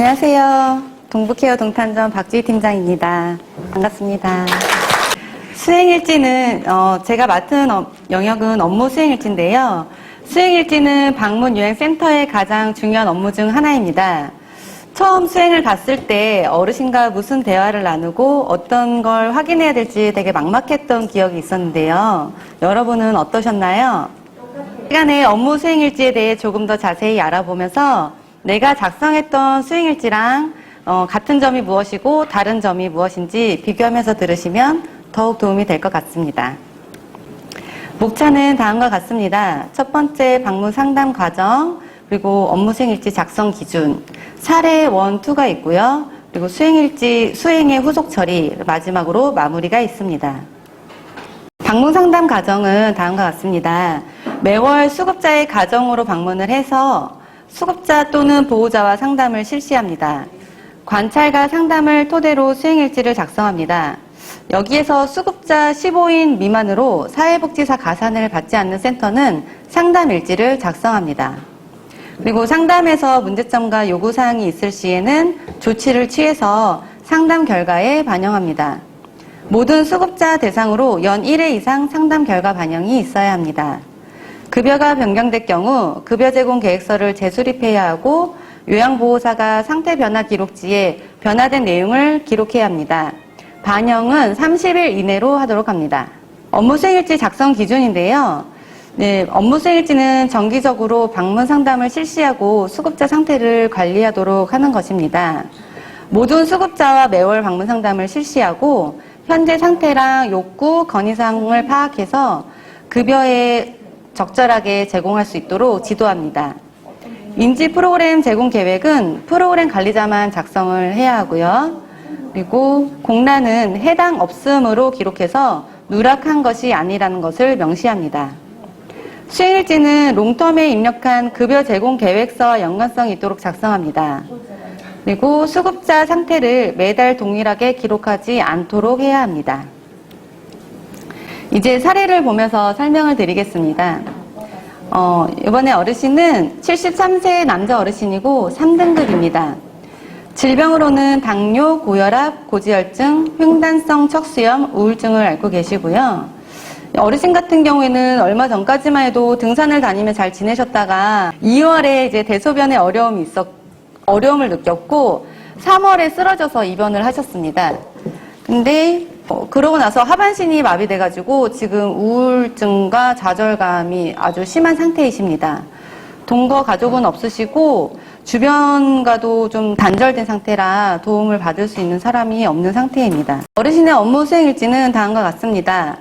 안녕하세요. 동북케어 동탄점 박주희 팀장입니다. 반갑습니다. 수행일지는 어, 제가 맡은 어- 영역은 업무 수행일지인데요. 수행일지는 방문 유행센터의 가장 중요한 업무 중 하나입니다. 처음 수행을 갔을 때 어르신과 무슨 대화를 나누고 어떤 걸 확인해야 될지 되게 막막했던 기억이 있었는데요. 여러분은 어떠셨나요? 시간에 업무 수행일지에 대해 조금 더 자세히 알아보면서 내가 작성했던 수행일지랑 어, 같은 점이 무엇이고 다른 점이 무엇인지 비교하면서 들으시면 더욱 도움이 될 것 같습니다. 목차는 다음과 같습니다. 첫 번째 방문 상담 과정, 그리고 업무 수행일지 작성 기준, 사례 1, 2가 있고요. 그리고 수행일지, 수행의 후속 처리, 마지막으로 마무리가 있습니다. 방문 상담 과정은 다음과 같습니다. 매월 수급자의 가정으로 방문을 해서 수급자 또는 보호자와 상담을 실시합니다. 관찰과 상담을 토대로 수행일지를 작성합니다. 여기에서 수급자 15인 미만으로 사회복지사 가산을 받지 않는 센터는 상담일지를 작성합니다. 그리고 상담에서 문제점과 요구사항이 있을 시에는 조치를 취해서 상담 결과에 반영합니다. 모든 수급자 대상으로 연 1회 이상 상담 결과 반영이 있어야 합니다. 급여가 변경될 경우 급여 제공 계획서를 재수립해야 하고 요양보호사가 상태 변화 기록지에 변화된 내용을 기록해야 합니다. 반영은 30일 이내로 하도록 합니다. 업무 수행일지 작성 기준인데요. 네, 업무 수행일지는 정기적으로 방문 상담을 실시하고 수급자 상태를 관리하도록 하는 것입니다. 모든 수급자와 매월 방문 상담을 실시하고 현재 상태랑 욕구, 건의사항을 파악해서 급여에 적절하게 제공할 수 있도록 지도합니다. 인지 프로그램 제공 계획은 프로그램 관리자만 작성을 해야 하고요. 그리고 공란은 해당 없음으로 기록해서 누락한 것이 아니라는 것을 명시합니다. 수행일지는 롱텀에 입력한 급여 제공 계획서와 연관성이 있도록 작성합니다. 그리고 수급자 상태를 매달 동일하게 기록하지 않도록 해야 합니다. 이제 사례를 보면서 설명을 드리겠습니다. 어, 이번에 어르신은 73세 남자 어르신이고 3등급입니다. 질병으로는 당뇨, 고혈압, 고지혈증, 횡단성 척수염, 우울증을 앓고 계시고요. 어르신 같은 경우에는 얼마 전까지만 해도 등산을 다니며 잘 지내셨다가 2월에 이제 대소변에 어려움이 있었, 어려움을 느꼈고 3월에 쓰러져서 입원을 하셨습니다. 근데 어, 그러고 나서 하반신이 마비돼가지고 지금 우울증과 좌절감이 아주 심한 상태이십니다. 동거 가족은 없으시고 주변과도 좀 단절된 상태라 도움을 받을 수 있는 사람이 없는 상태입니다. 어르신의 업무 수행일지는 다음과 같습니다.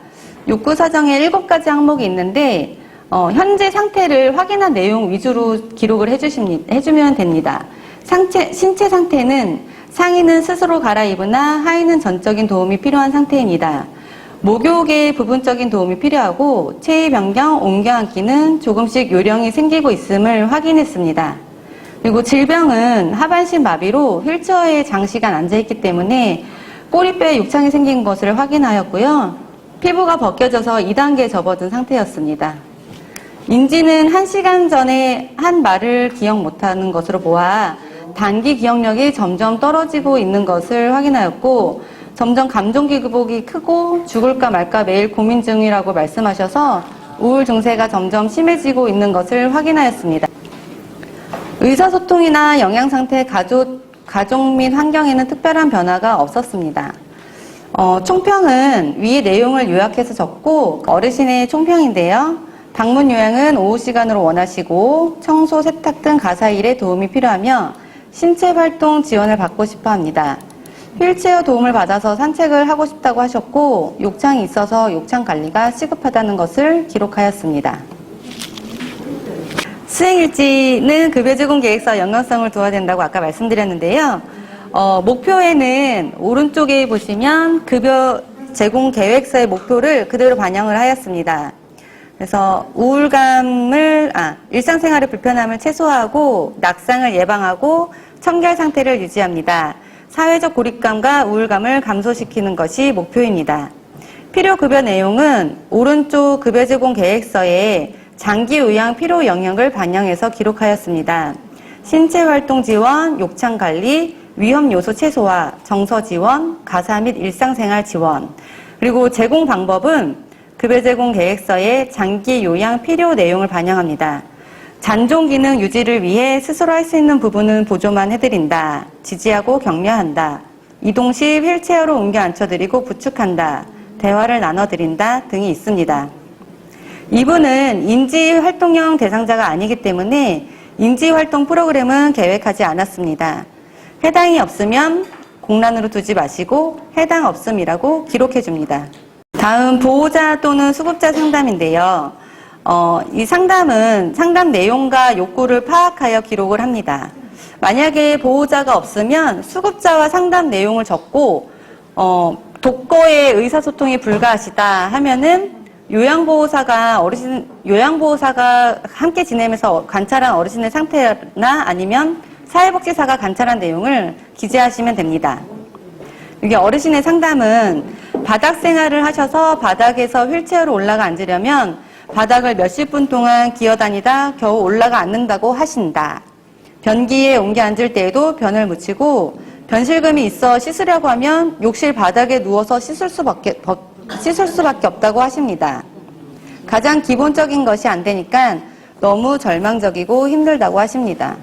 욕구 사정에 7가지 항목이 있는데 어, 현재 상태를 확인한 내용 위주로 기록을 해주십니, 해주면 됩니다. 상체, 신체 상태는 상의는 스스로 갈아입으나 하의는 전적인 도움이 필요한 상태입니다. 목욕에 부분적인 도움이 필요하고 체위 변경, 옮겨 앉기는 조금씩 요령이 생기고 있음을 확인했습니다. 그리고 질병은 하반신 마비로 휠체어에 장시간 앉아있기 때문에 꼬리뼈에 육창이 생긴 것을 확인하였고요. 피부가 벗겨져서 2단계에 접어든 상태였습니다. 인지는 1시간 전에 한 말을 기억 못하는 것으로 보아 단기 기억력이 점점 떨어지고 있는 것을 확인하였고 점점 감정 기복이 크고 죽을까 말까 매일 고민 중이라고 말씀하셔서 우울 증세가 점점 심해지고 있는 것을 확인하였습니다. 의사소통이나 영양 상태, 가족, 가족 및 환경에는 특별한 변화가 없었습니다. 어, 총평은 위의 내용을 요약해서 적고 어르신의 총평인데요. 방문 요양은 오후 시간으로 원하시고 청소, 세탁 등 가사 일에 도움이 필요하며 신체 활동 지원을 받고 싶어 합니다. 휠체어 도움을 받아서 산책을 하고 싶다고 하셨고 욕창이 있어서 욕창 관리가 시급하다는 것을 기록하였습니다. 수행일지는 급여 제공 계획서 연관성을 두어야 된다고 아까 말씀드렸는데요. 어, 목표에는 오른쪽에 보시면 급여 제공 계획서의 목표를 그대로 반영을 하였습니다. 그래서 우울감을, 아, 일상생활의 불편함을 최소화하고 낙상을 예방하고 청결 상태를 유지합니다. 사회적 고립감과 우울감을 감소시키는 것이 목표입니다. 필요 급여 내용은 오른쪽 급여 제공 계획서에 장기 요양 필요 영역을 반영해서 기록하였습니다. 신체 활동 지원, 욕창 관리, 위험 요소 최소화, 정서 지원, 가사 및 일상생활 지원. 그리고 제공 방법은 급여 제공 계획서에 장기 요양 필요 내용을 반영합니다. 잔존 기능 유지를 위해 스스로 할 수 있는 부분은 보조만 해드린다. 지지하고 격려한다. 이동 시 휠체어로 옮겨 앉혀드리고 부축한다. 대화를 나눠드린다 등이 있습니다. 이분은 인지 활동형 대상자가 아니기 때문에 인지 활동 프로그램은 계획하지 않았습니다. 해당이 없으면 공란으로 두지 마시고 해당 없음이라고 기록해 줍니다. 다음 보호자 또는 수급자 상담인데요. 어, 이 상담은 상담 내용과 욕구를 파악하여 기록을 합니다. 만약에 보호자가 없으면 수급자와 상담 내용을 적고 어, 독거의 의사소통이 불가하시다 하면은 요양보호사가 어르신 요양보호사가 함께 지내면서 관찰한 어르신의 상태나 아니면 사회복지사가 관찰한 내용을 기재하시면 됩니다. 이게 어르신의 상담은 바닥 생활을 하셔서 바닥에서 휠체어로 올라가 앉으려면 바닥을 몇십 분 동안 기어다니다 겨우 올라가 앉는다고 하신다. 변기에 옮겨 앉을 때에도 변을 묻히고 변실금이 있어 씻으려고 하면 욕실 바닥에 누워서 씻을 수밖에, 버- 씻을 수밖에 없다고 하십니다. 가장 기본적인 것이 안 되니까 너무 절망적이고 힘들다고 하십니다.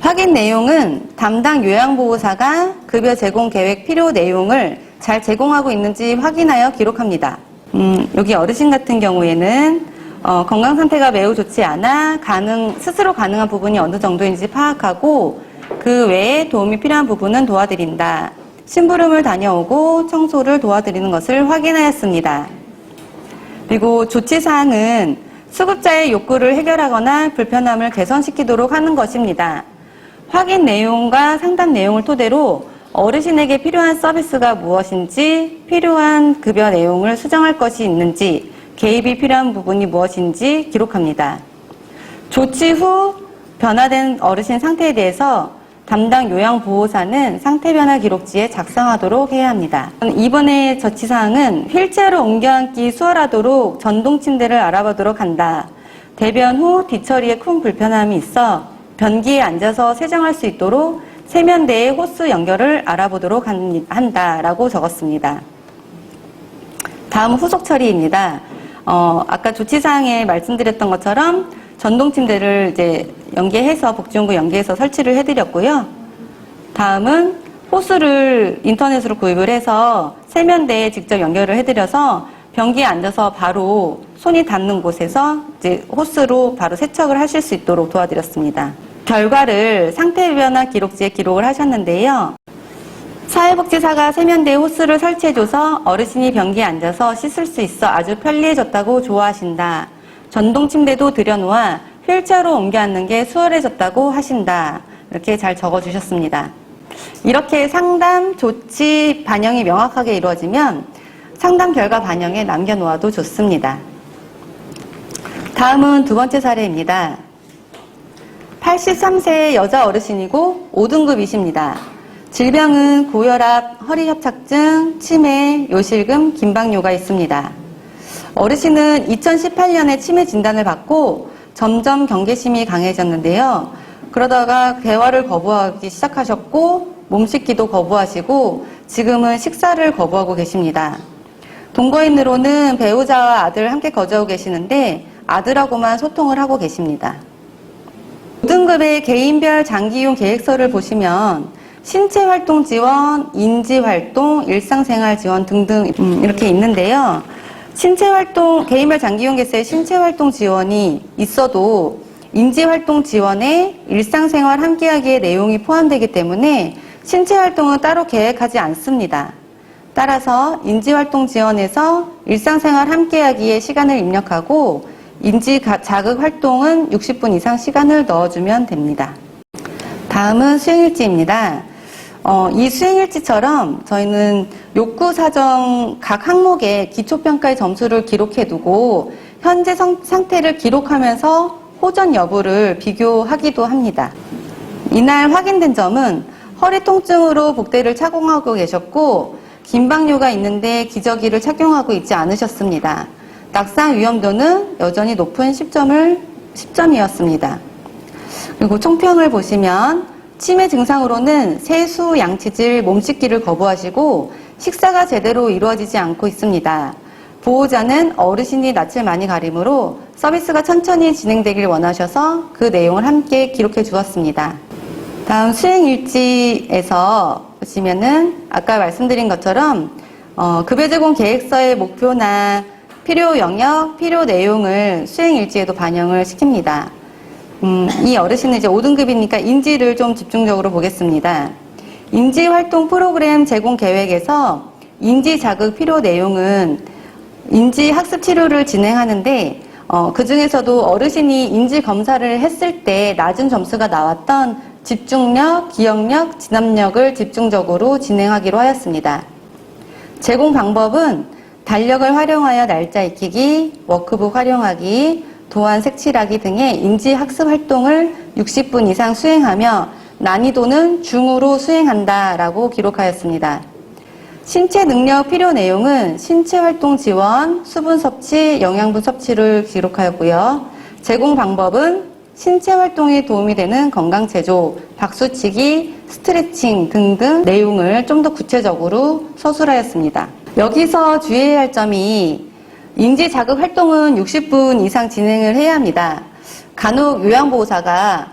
확인 내용은 담당 요양보호사가 급여 제공 계획 필요 내용을 잘 제공하고 있는지 확인하여 기록합니다. 음, 여기 어르신 같은 경우에는 어, 건강 상태가 매우 좋지 않아 가능 스스로 가능한 부분이 어느 정도인지 파악하고 그 외에 도움이 필요한 부분은 도와드린다. 심부름을 다녀오고 청소를 도와드리는 것을 확인하였습니다. 그리고 조치 사항은 수급자의 욕구를 해결하거나 불편함을 개선시키도록 하는 것입니다. 확인 내용과 상담 내용을 토대로 어르신에게 필요한 서비스가 무엇인지, 필요한 급여 내용을 수정할 것이 있는지, 개입이 필요한 부분이 무엇인지 기록합니다. 조치 후 변화된 어르신 상태에 대해서 담당 요양보호사는 상태 변화 기록지에 작성하도록 해야 합니다. 이번에 조치사항은 휠체어로 옮겨앉기 수월하도록 전동 침대를 알아보도록 한다. 대변 후 뒤처리에 큰 불편함이 있어 변기에 앉아서 세정할 수 있도록 세면대에 호스 연결을 알아보도록 한- 한다라고 적었습니다. 다음 후속 처리입니다. 어, 아까 조치사항에 말씀드렸던 것처럼 전동 침대를 이제 연계해서 복지용구 연계해서 설치를 해드렸고요. 다음은 호스를 인터넷으로 구입을 해서 세면대에 직접 연결을 해드려서 변기에 앉아서 바로 손이 닿는 곳에서 이제 호스로 바로 세척을 하실 수 있도록 도와드렸습니다. 결과를 상태 변화 기록지에 기록을 하셨는데요. 사회복지사가 세면대에 호스를 설치해줘서 어르신이 변기에 앉아서 씻을 수 있어 아주 편리해졌다고 좋아하신다. 전동 침대도 들여놓아 휠체어로 옮겨 앉는 게 수월해졌다고 하신다. 이렇게 잘 적어주셨습니다. 이렇게 상담, 조치, 반영이 명확하게 이루어지면 상담 결과 반영에 남겨놓아도 좋습니다. 다음은 두 번째 사례입니다. 83세 여자 어르신이고 5등급이십니다. 질병은 고혈압, 허리협착증, 치매, 요실금, 긴박뇨가 있습니다. 어르신은 2018년에 치매 진단을 받고 점점 경계심이 강해졌는데요. 그러다가 대화를 거부하기 시작하셨고 몸 씻기도 거부하시고 지금은 식사를 거부하고 계십니다. 동거인으로는 배우자와 아들 함께 거주하고 계시는데 아들하고만 소통을 하고 계십니다. 5등급의 개인별 장기이용 계획서를 보시면 신체 활동 지원, 인지 활동, 일상생활 지원 등등 음, 이렇게 있는데요. 신체 활동, 개인별 장기이용 계획서에 신체 활동 지원이 있어도 인지 활동 지원에 일상생활 함께하기의 내용이 포함되기 때문에 신체 활동은 따로 계획하지 않습니다. 따라서 인지 활동 지원에서 일상생활 함께하기에 시간을 입력하고 인지 가- 자극 활동은 60분 이상 시간을 넣어주면 됩니다. 다음은 수행일지입니다. 어, 이 수행일지처럼 저희는 욕구 사정 각 항목에 기초평가의 점수를 기록해두고 현재 성- 상태를 기록하면서 호전 여부를 비교하기도 합니다. 이날 확인된 점은 허리 통증으로 복대를 착용하고 계셨고 긴박뇨가 있는데 기저귀를 착용하고 있지 않으셨습니다. 낙상 위험도는 여전히 높은 10점을 10점이었습니다. 그리고 총평을 보시면 치매 증상으로는 세수, 양치질, 몸 씻기를 거부하시고 식사가 제대로 이루어지지 않고 있습니다. 보호자는 어르신이 낯을 많이 가리므로 서비스가 천천히 진행되길 원하셔서 그 내용을 함께 기록해 주었습니다. 다음 수행일지에서 보시면은 아까 말씀드린 것처럼 어, 급여 제공 계획서의 목표나 필요 영역, 필요 내용을 수행일지에도 반영을 시킵니다. 음, 이 어르신은 이제 5등급이니까 인지를 좀 집중적으로 보겠습니다. 인지 활동 프로그램 제공 계획에서 인지 자극 필요 내용은 인지 학습 치료를 진행하는데 어, 그 중에서도 어르신이 인지 검사를 했을 때 낮은 점수가 나왔던 집중력, 기억력, 진압력을 집중적으로 진행하기로 하였습니다. 제공 방법은 달력을 활용하여 날짜 익히기, 워크북 활용하기, 도안 색칠하기 등의 인지 학습 활동을 60분 이상 수행하며 난이도는 중으로 수행한다라고 기록하였습니다. 신체 능력 필요 내용은 신체 활동 지원, 수분 섭취, 영양분 섭취를 기록하였고요. 제공 방법은 신체 활동에 도움이 되는 건강 제조, 박수치기, 스트레칭 등등 내용을 좀 더 구체적으로 서술하였습니다. 여기서 주의해야 할 점이 인지 자극 활동은 60분 이상 진행을 해야 합니다. 간혹 요양보호사가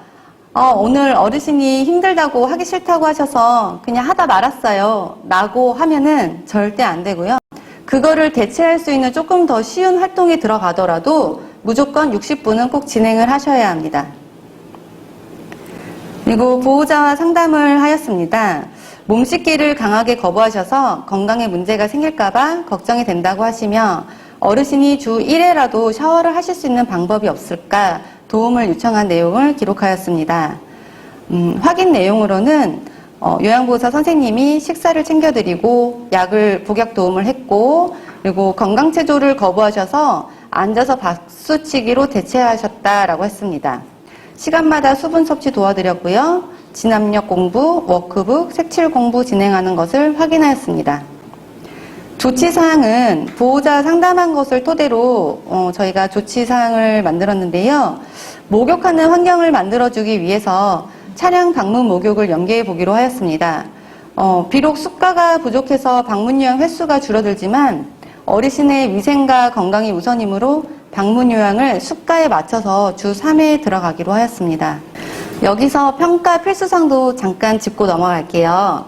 어, 오늘 어르신이 힘들다고 하기 싫다고 하셔서 그냥 하다 말았어요. 라고 하면은 절대 안 되고요. 그거를 대체할 수 있는 조금 더 쉬운 활동이 들어가더라도 무조건 60분은 꼭 진행을 하셔야 합니다. 그리고 보호자와 상담을 하였습니다. 몸 씻기를 강하게 거부하셔서 건강에 문제가 생길까봐 걱정이 된다고 하시며 어르신이 주 1회라도 샤워를 하실 수 있는 방법이 없을까 도움을 요청한 내용을 기록하였습니다. 음, 확인 내용으로는 어, 요양보호사 선생님이 식사를 챙겨드리고 약을 복약 도움을 했고 그리고 건강체조를 거부하셔서 앉아서 박수치기로 대체하셨다라고 했습니다. 시간마다 수분 섭취 도와드렸고요. 진압력 공부, 워크북, 색칠 공부 진행하는 것을 확인하였습니다. 조치사항은 보호자 상담한 것을 토대로 어, 저희가 조치사항을 만들었는데요. 목욕하는 환경을 만들어주기 위해서 차량 방문 목욕을 연계해 보기로 하였습니다. 어, 비록 수가가 부족해서 방문 요양 횟수가 줄어들지만 어르신의 위생과 건강이 우선이므로 방문 요양을 수가에 맞춰서 주 3회에 들어가기로 하였습니다. 여기서 평가 필수상도 잠깐 짚고 넘어갈게요.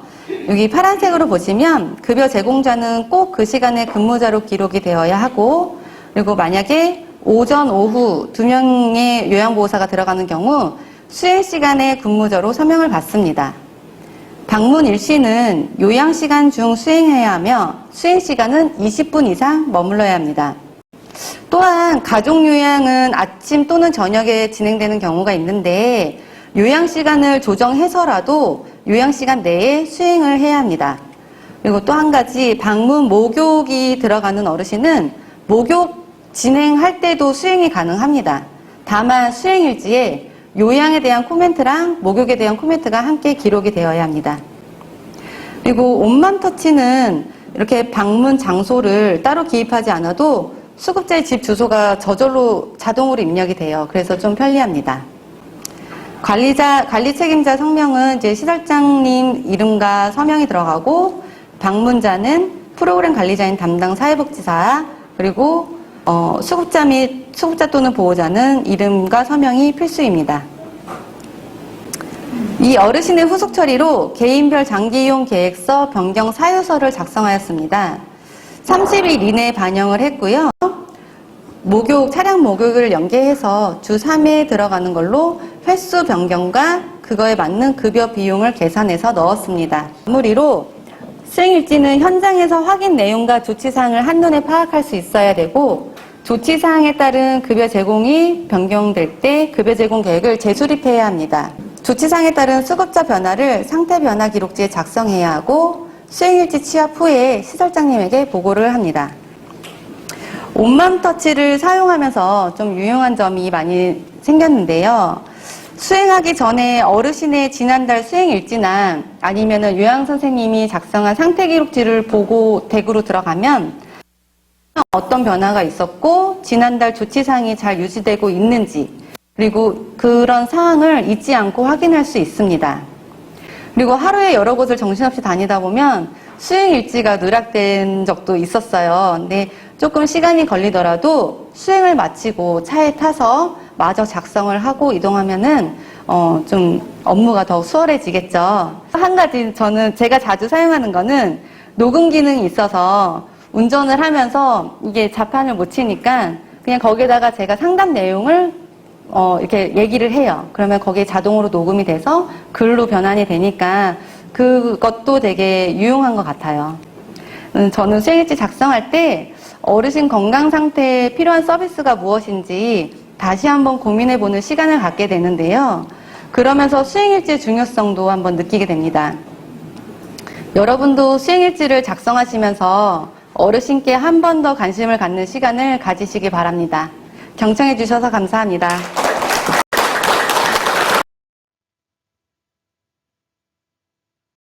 여기 파란색으로 보시면 급여 제공자는 꼭 그 시간에 근무자로 기록이 되어야 하고 그리고 만약에 오전, 오후 두 명의 요양보호사가 들어가는 경우 수행 시간에 근무자로 서명을 받습니다. 방문 일시는 요양 시간 중 수행해야 하며 수행 시간은 20분 이상 머물러야 합니다. 또한 가족 요양은 아침 또는 저녁에 진행되는 경우가 있는데 요양 시간을 조정해서라도 요양 시간 내에 수행을 해야 합니다. 그리고 또 한 가지 방문 목욕이 들어가는 어르신은 목욕 진행할 때도 수행이 가능합니다. 다만 수행일지에 요양에 대한 코멘트랑 목욕에 대한 코멘트가 함께 기록이 되어야 합니다. 그리고 온맘 터치는 이렇게 방문 장소를 따로 기입하지 않아도 수급자의 집 주소가 저절로 자동으로 입력이 돼요. 그래서 좀 편리합니다. 관리자, 관리 책임자 성명은 이제 시설장님 이름과 서명이 들어가고 방문자는 프로그램 관리자인 담당 사회복지사 그리고 어, 수급자 및 수급자 또는 보호자는 이름과 서명이 필수입니다. 이 어르신의 후속 처리로 개인별 장기 이용 계획서 변경 사유서를 작성하였습니다. 30일 이내에 반영을 했고요. 목욕, 차량 목욕을 연계해서 주 3회에 들어가는 걸로 횟수 변경과 그거에 맞는 급여 비용을 계산해서 넣었습니다. 마무리로 수행일지는 현장에서 확인 내용과 조치사항을 한눈에 파악할 수 있어야 되고 조치사항에 따른 급여 제공이 변경될 때 급여 제공 계획을 재수립해야 합니다. 조치사항에 따른 수급자 변화를 상태 변화 기록지에 작성해야 하고 수행일지 취합 후에 시설장님에게 보고를 합니다. 온맘 터치를 사용하면서 좀 유용한 점이 많이 생겼는데요. 수행하기 전에 어르신의 지난달 수행 일지나 아니면은 요양 선생님이 작성한 상태 기록지를 보고 댁으로 들어가면 어떤 변화가 있었고 지난달 조치사항이 잘 유지되고 있는지 그리고 그런 사항을 잊지 않고 확인할 수 있습니다. 그리고 하루에 여러 곳을 정신없이 다니다 보면 수행 일지가 누락된 적도 있었어요. 근데 조금 시간이 걸리더라도 수행을 마치고 차에 타서 마저 작성을 하고 이동하면은 어, 좀 업무가 더 수월해지겠죠. 한 가지 저는 제가 자주 사용하는 거는 녹음 기능이 있어서 운전을 하면서 이게 자판을 못 치니까 그냥 거기다가 제가 상담 내용을 어, 이렇게 얘기를 해요. 그러면 거기에 자동으로 녹음이 돼서 글로 변환이 되니까 그것도 되게 유용한 것 같아요. 음, 저는 수행일지 작성할 때 어르신 건강 상태에 필요한 서비스가 무엇인지 다시 한번 고민해 보는 시간을 갖게 되는데요. 그러면서 수행일지의 중요성도 한번 느끼게 됩니다. 여러분도 수행일지를 작성하시면서 어르신께 한 번 더 관심을 갖는 시간을 가지시기 바랍니다. 경청해 주셔서 감사합니다.